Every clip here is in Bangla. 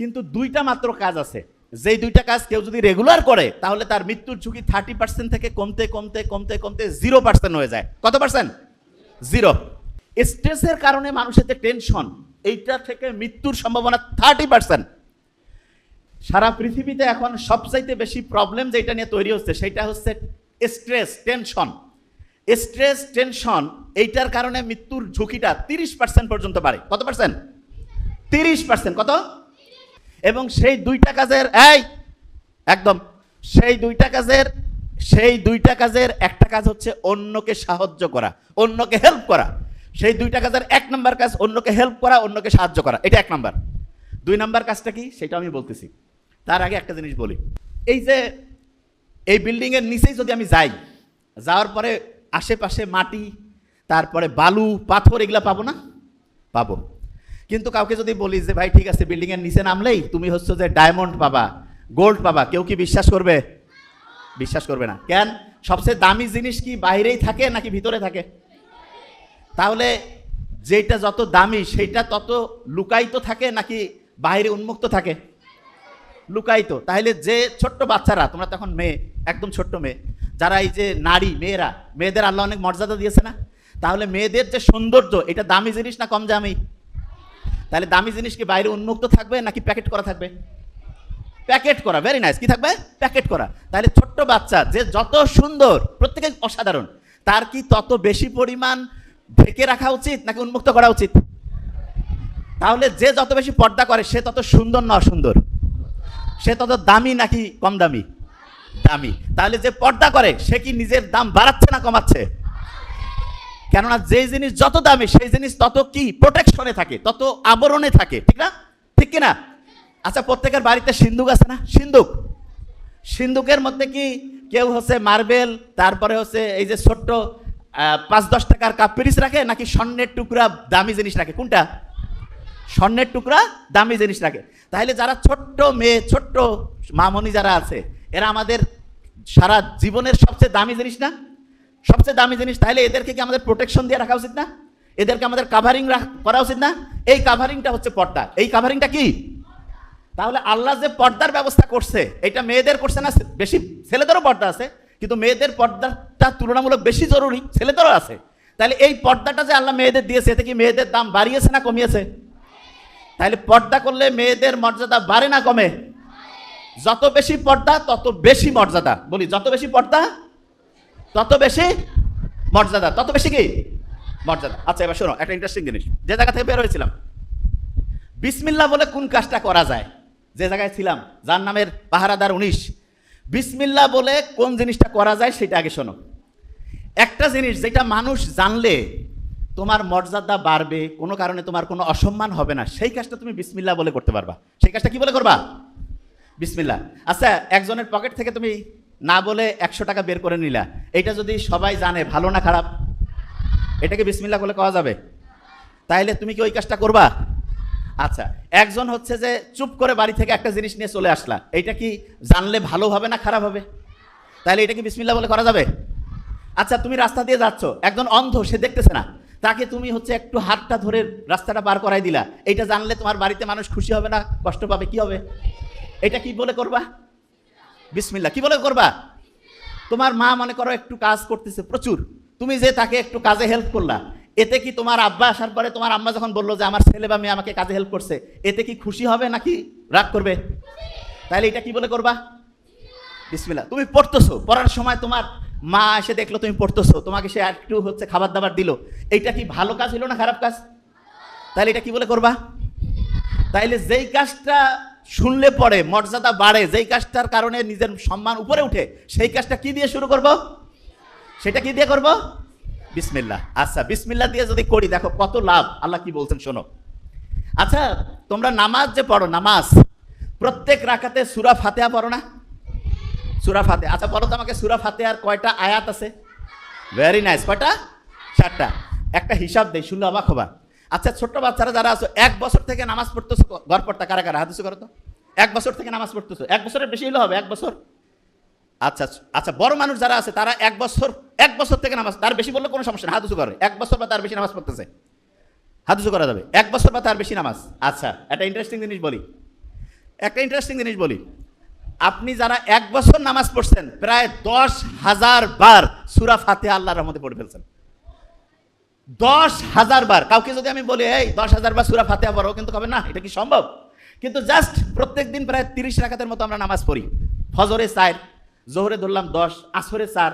কিন্তু দুইটা মাত্র কাজ আছে। যেই দুইটা কাজ কেউ যদি রেগুলার করে, তাহলে তার মৃত্যুর ঝুঁকি থার্টি পার্সেন্ট থেকে কমতে কমতে কমতে কমতে জিরো পার্সেন্ট হয়ে যায়। কত পার্সেন্ট জিরো স্ট্রেসের কারণে মানুষের যে টেনশন এইটা থেকে মৃত্যুর সম্ভাবনা থার্টি পার্সেন্ট সারা পৃথিবীতে এখন সবচাইতে বেশি প্রবলেম যেটা নিয়ে তৈরি হচ্ছে, সেটা হচ্ছে স্ট্রেস টেনশন স্ট্রেস টেনশন এইটার কারণে মৃত্যুর ঝুঁকিটা তিরিশ পার্সেন্ট পর্যন্ত বাড়ে। কত পার্সেন্ট তিরিশ পার্সেন্ট কত? এবং সেই দুইটা কাজের, এই, একদম, সেই দুইটা কাজের, সেই দুইটা কাজের একটা কাজ হচ্ছে অন্যকে সাহায্য করা, অন্যকে হেল্প করা। সেই দুইটা কাজের এক নম্বর কাজ অন্যকে হেল্প করা, অন্যকে সাহায্য করা, এটা এক নাম্বার। দুই নাম্বার কাজটা কি? সেটা আমি বলতেছি। তার আগে একটা জিনিস বলি। এই যে, এই বিল্ডিংয়ের নিচেই যদি আমি যাই, যাওয়ার পরে আশেপাশে মাটি, তারপরে বালু, পাথর, এগুলো পাবো না? পাবো। কিন্তু কাউকে যদি বলি যে, ভাই, ঠিক আছে বিল্ডিংয়ের নিচে নামলেই তুমি হচ্ছে যে ডায়মন্ড পাবা গোল্ড পাবা। কেউ কি বিশ্বাস করবে? বিশ্বাস করবে না। কেন? সবচেয়ে দামি জিনিস কি বাইরেই থাকে নাকি ভিতরে থাকে? তাহলে যেটা যত দামি সেটা তত লুকায়িত থাকে নাকি বাইরে উন্মুক্ত থাকে? লুকায়িত। তাহলে যে ছোট্ট বাচ্চারা, তোমরা তখন মেয়ে, একদম ছোট্ট মেয়ে, যারা এই যে নারী, মেয়েরা, মেয়েদের আল্লাহ অনেক মর্যাদা দিয়েছে না? তাহলে মেয়েদের যে সৌন্দর্য, এটা দামি জিনিস না কম দামি? তাহলে দামি জিনিস কি বাইরে উন্মুক্ত থাকবে নাকি প্যাকেট করা থাকবে? প্যাকেট করা ভেরি নাইস কি থাকবে? প্যাকেট করা। তাহলে ছোট্ট বাচ্চা যে যত সুন্দর প্রত্যেকে অসাধারণ, তার কি তত বেশি পরিমাণ ঢেকে রাখা উচিত নাকি উন্মুক্ত করা উচিত? তাহলে যে যত বেশি পর্দা করে, সে তত সুন্দর না অসুন্দর? সে তত দামি নাকি কম দামি? দামি। তাহলে যে পর্দা করে, সে কি নিজের দাম বাড়াচ্ছে না কমাচ্ছে? কেননা যে জিনিস যত দামি, সেই জিনিস তত কি? প্রোটেকশনে থাকে, তত আবরণে থাকে, ঠিক না? ঠিক কি না আচ্ছা প্রত্যেকের বাড়িতে সিন্দুক আছে না? সিন্দুক সিন্দুকের মধ্যে কি কেউ হচ্ছে মার্বেল, তারপরে হচ্ছে এই যে ছোট্ট পাঁচ দশ টাকার কাপ পিরিস রাখে, নাকি স্বর্ণের টুকরা দামি জিনিস রাখে? কোনটা? স্বর্ণের টুকরা দামি জিনিস রাখে। তাহলে যারা ছোট্ট মেয়ে, ছোট্ট মামনি যারা আছে, এরা আমাদের সারা জীবনের সবচেয়ে দামি জিনিস না? সবচেয়ে দামি জিনিস, তাহলে এদেরকে কি আমাদের প্রোটেকশন দিয়ে রাখা উচিত না? এদেরকে আমাদের কাভারিং করা উচিত না? এই কাভারিংটা হচ্ছে পর্দা। এই কাভারিংটা কি? তাহলে আল্লাহ যে পর্দার ব্যবস্থা করছে, এটা মেয়েদের করছে না বেশি? ছেলেদেরও পর্দা আছে, কিন্তু মেয়েদের পর্দাটা তুলনামূলক বেশি জরুরি, ছেলেদেরও আছে। তাহলে এই পর্দাটা যে আল্লাহ মেয়েদের দিয়েছে, এতে কি মেয়েদের দাম বাড়িয়েছে না কমিয়েছে? তাহলে পর্দা করলে মেয়েদের মর্যাদা বাড়ে না কমে? যত বেশি পর্দা, তত বেশি মর্যাদা। বলি, যত বেশি পর্দা তত বেশি মর্যাদা, তত বেশি কি? মর্যাদা। আচ্ছা এবার শোনো, একটা ইন্টারেস্টিং জিনিস। যে জায়গা থেকে বের হয়েছিলাম বিসমিল্লা বলে কোন কাজটা করা যায়? যে জায়গায় ছিলাম, যার নামের পাহারাদার উনিশ। বিসমিল্লা বলে কোন জিনিসটা করা যায় সেটা আগে শোনো। একটা জিনিস যেটা মানুষ জানলে তোমার মর্যাদা বাড়বে, কোনো কারণে তোমার কোনো অসম্মান হবে না, সেই কাজটা তুমি বিসমিল্লা বলে করতে পারবা। সেই কাজটা কি বলে করবা? বিসমিল্লা আচ্ছা একজনের পকেট থেকে তুমি না বলে একশো টাকা বের করে নিলা। এটা যদি সবাই জানে, ভালো না খারাপ? এটাকে বিসমিল্লা বলে কওয়া যাবে? তাইলে তুমি কি ওই কাজটা করবা? আচ্ছা একজন হচ্ছে যে চুপ করে বাড়ি থেকে একটা জিনিস নিয়ে চলে আসলা। এটা কি জানলে ভালো হবে না খারাপ হবে? তাহলে এটা কি বিসমিল্লা বলে করা যাবে? আচ্ছা তুমি রাস্তা দিয়ে যাচ্ছ, একজন অন্ধ, সে দেখতেছে না। তাকে তুমি হচ্ছে একটু হাতটা ধরে রাস্তাটা পার করাই দিলা। এইটা জানলে তোমার বাড়িতে মানুষ খুশি হবে না, কষ্ট পাবে, কি হবে? এটা কি বলে করবা? বিসমিল্লা কি বলে করবা? তোমার মা মনে করো একটু কাজ করতেছে, প্রচুর। তুমি যে তাকে একটু কাজে হেল্প করলা, এতে কি তোমার আব্বা আসার পরে তোমার আম্মা যখন বলল যে আমার ছেলে বা মেয়ে আমাকে কাজে হেল্প করছে, এতে কি খুশি হবে নাকি রাগ করবে? তাহলে এটা কি বলে করবা? বিসমিল্লা তুমি পড়তেছো, পড়ার সময় তোমার মা এসে দেখল তুমি পড়তেছো, তোমাকে সে একটু হচ্ছে খাবার দাবার দিল। এইটা কি ভালো কাজ হলো না খারাপ কাজ? তাহলে এটা কি বলে করবা? তাইলে যেই কাজটা শুনলে পরে মর্যাদা বাড়ে, যেই কাজটার কারণে নিজের সম্মান উপরে উঠে, সেই কাজটা কি দিয়ে শুরু করব? সেটা কি দিয়ে করব? বিসমিল্লা আচ্ছা বিসমিল্লা দিয়ে যদি করি, দেখো কত লাভ। আল্লাহ কি বলছেন শোনো। আচ্ছা তোমরা নামাজ যে পড়ো, নামাজ, প্রত্যেক রাখাতে সুরা ফাতেহা পড়ো না? সুরা ফাতে আচ্ছা বলো তো আমাকে, সুরা ফাতেহার কয়টা আয়াত আছে? ভেরি নাইস কয়টা? চারটা একটা হিসাব দেই, শুনলে অবাক হবা। আচ্ছা ছোট্ট বাচ্চারা যারা আছো, এক বছর থেকে নামাজ পড়তেছো, ঘর পড়তা কারা কারা? হাদিস করো তো। এক বছর থেকে নামাজ পড়তেছো। এক বছরের বেশি হলে হবে, এক বছর। আচ্ছা আচ্ছা বড় মানুষ যারা আছে, তারা এক বছর এক বছর থেকে নামাজ, তার বেশি বললে কোনো সমস্যা না হাদুসু করে। এক বছর বা তার বেশি নামাজ পড়তেছে। হাদুসু করা যাবে। এক বছর বা তার বেশি নামাজ। আচ্ছা একটা ইন্টারেস্টিং জিনিস বলি। একটা ইন্টারেস্টিং জিনিস বলি। আপনি যারা এক বছর নামাজ পড়ছেন, প্রায় দশ হাজার বার সুরা ফাতে আল্লাহর রহমতে পড়ে ফেলছেন। দশ হাজার বার। কাউকে যদি আমি বলি, এই, দশ হাজার বার সুরা ফাতে পড়ো, কিন্তু কবে, না, এটা কি সম্ভব? কিন্তু জাস্ট প্রত্যেক দিন প্রায় তিরিশ রাখাতের মতো আমরা নামাজ পড়ি। ফজরে চার, জোহরে ধরলাম দশ আসরে চার,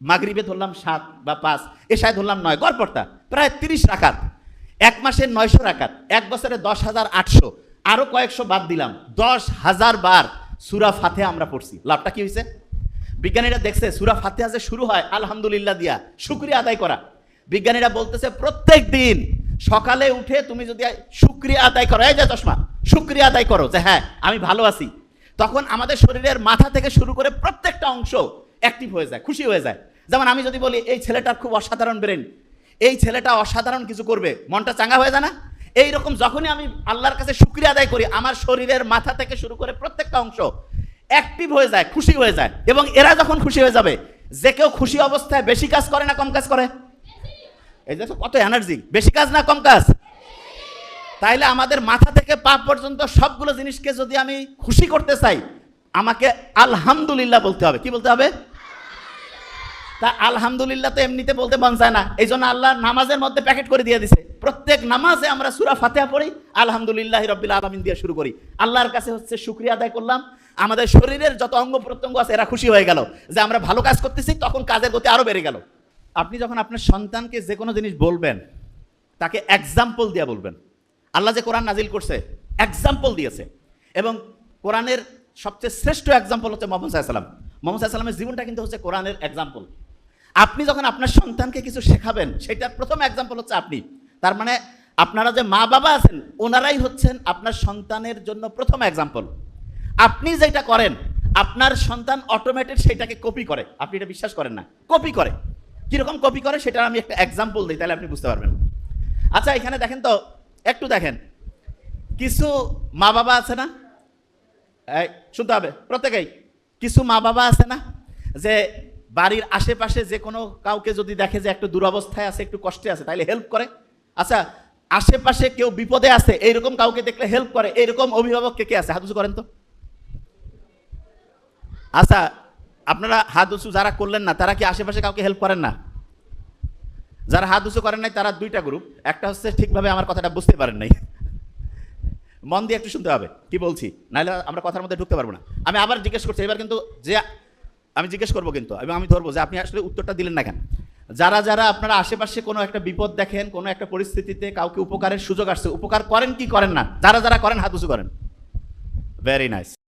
মাগরিবে ধরলাম সাত বা পাঁচ, এশায় ধরলাম নয়, গড়পড়তা, প্রায় তিরিশ রাখাত এক মাসে নয়শো রাখাত এক বছরে দশ হাজার আটশো আরও কয়েকশো বাদ দিলাম, দশ হাজার বার সুরা ফাতে আমরা পড়ছি। লাভটা কি হয়েছে বিজ্ঞানীরা দেখছে, সুরা ফাতেহা যে শুরু হয়, আলহামদুলিল্লাহ দিয়া, শুক্রিয়া আদায় করা। বিজ্ঞানীরা বলতেছে, প্রত্যেক দিন সকালে উঠে তুমি যদি শুক্রিয়া আদায় করো। এই যে চশমা, শুক্রিয়া আদায় করো যে হ্যাঁ আমি ভালো আছি। তখন আমাদের শরীরের মাথা থেকে শুরু করে প্রত্যেকটা অংশ অ্যাক্টিভ হয়ে যায়, খুশি হয়ে যায়। যেমন আমি যদি বলি, এই ছেলেটার খুব অসাধারণ ব্রেন এই ছেলেটা অসাধারণ কিছু করবে। মনটা চাঙ্গা হয়ে যায় না? এইরকম যখনই আমি আল্লাহর কাছে শুক্রিয়া আদায় করি, আমার শরীরের মাথা থেকে শুরু করে প্রত্যেকটা অংশ অ্যাক্টিভ হয়ে যায়, খুশি হয়ে যায়। এবং এরা যখন খুশি হয়ে যাবে, যে কেউ খুশি অবস্থায় বেশি কাজ করে না কম কাজ করে? এই দেখো কত এনার্জি বেশি কাজ না কম কাজ? তাইলে আমাদের মাথা থেকে পা পর্যন্ত সবগুলো জিনিসকে যদি আমি খুশি করতে চাই, আমাকে আলহামদুলিল্লাহ বলতে হবে। কি বলতে হবে? তা আলহামদুলিল্লাহ তো এমনিতে বলতে মন চায় না। এই জন্য আল্লাহ নামাজের মধ্যে প্যাকেট করে দিয়ে দিছে। প্রত্যেক নামাজে আমরা সুরা ফাতেহা পড়ি, আলহামদুলিল্লাহ রব্বিল আলমিন দিয়ে শুরু করি। আল্লাহর কাছে হচ্ছে শুক্রিয়া আদায় করলাম। আমাদের শরীরের যত অঙ্গ প্রত্যঙ্গ আছে, এরা খুশি হয়ে গেল। যে আমরা ভালো কাজ করতেছি, তখন কাজের গতি আরও বেড়ে গেল। আপনি যখন আপনার সন্তানকে যে কোনো জিনিস বলবেন, তাকে এক্সাম্পল দিয়ে বলবেন। আল্লাহ যে কোরআন নাজিল করছে এক্সাম্পল দিয়েছে। এবং কোরআনের সবচেয়ে শ্রেষ্ঠ এক্সাম্পল হচ্ছে মোহাম্মদ সাল্লাম মোহাম্মদ সাল্লামের জীবনটা কিন্তু হচ্ছে কোরআনের এক্সাম্পল আপনি যখন আপনার সন্তানকে কিছু শেখাবেন, সেটার প্রথম এক্সাম্পল হচ্ছে আপনি। তার মানে আপনারা যে মা বাবা আছেন, ওনারাই হচ্ছেন আপনার সন্তানের জন্য প্রথম এক্সাম্পল আপনি যেটা করেন, আপনার সন্তান অটোমেটেড সেটাকে কপি করে। আপনি এটা বিশ্বাস করেন না কপি করে। কীরকম কপি করে সেটা আমি একটা এক্সাম্পল দিই, তাহলে আপনি বুঝতে পারবেন। আচ্ছা এখানে দেখেন তো, একটু দেখেন। কিছু মা বাবা আছে না? শুনতে হবে, প্রত্যেকেই। কিছু মা বাবা আছে না? যে বাড়ির আশেপাশে যে কোনো কাউকে যদি দেখে যে একটু দুরবস্থায় আছে, একটু কষ্টে আছে তাহলে হেল্প করে। আচ্ছা আশেপাশে কেউ বিপদে আছে, এইরকম কাউকে দেখলে হেল্প করে, এইরকম অভিভাবক কে কে আছে? হাত উঁচু করেন তো। আচ্ছা আপনারা হাত উঁচু যারা করলেন না, তারা কি আশেপাশে কাউকে হেল্প করেন না? যারা হাত উঁচু করেন নাই, তারা দুইটা গ্রুপ একটা হচ্ছে ঠিকভাবে আমার কথাটা বুঝতে পারেন নাই। মন দিয়ে একটু শুনতে হবে, কি বলছি? নাহলে আমরা কথার মধ্যে ঢুকতে পারব না। আমি আবার জিজ্ঞেস করছি, এবার কিন্তু যে আমি জিজ্ঞেস করব কিন্তু, আমি আমি ধরবো যে আপনি আসলে উত্তরটা দিলেন না কেন? যারা যারা আপনারা আশেপাশে কোনো একটা বিপদ দেখেন, কোনো একটা পরিস্থিতিতে কাউকে উপকারের সুযোগ আসছে, উপকার করেন কি করেন না? যারা যারা করেন, হাত উঁচু করেন। Very nice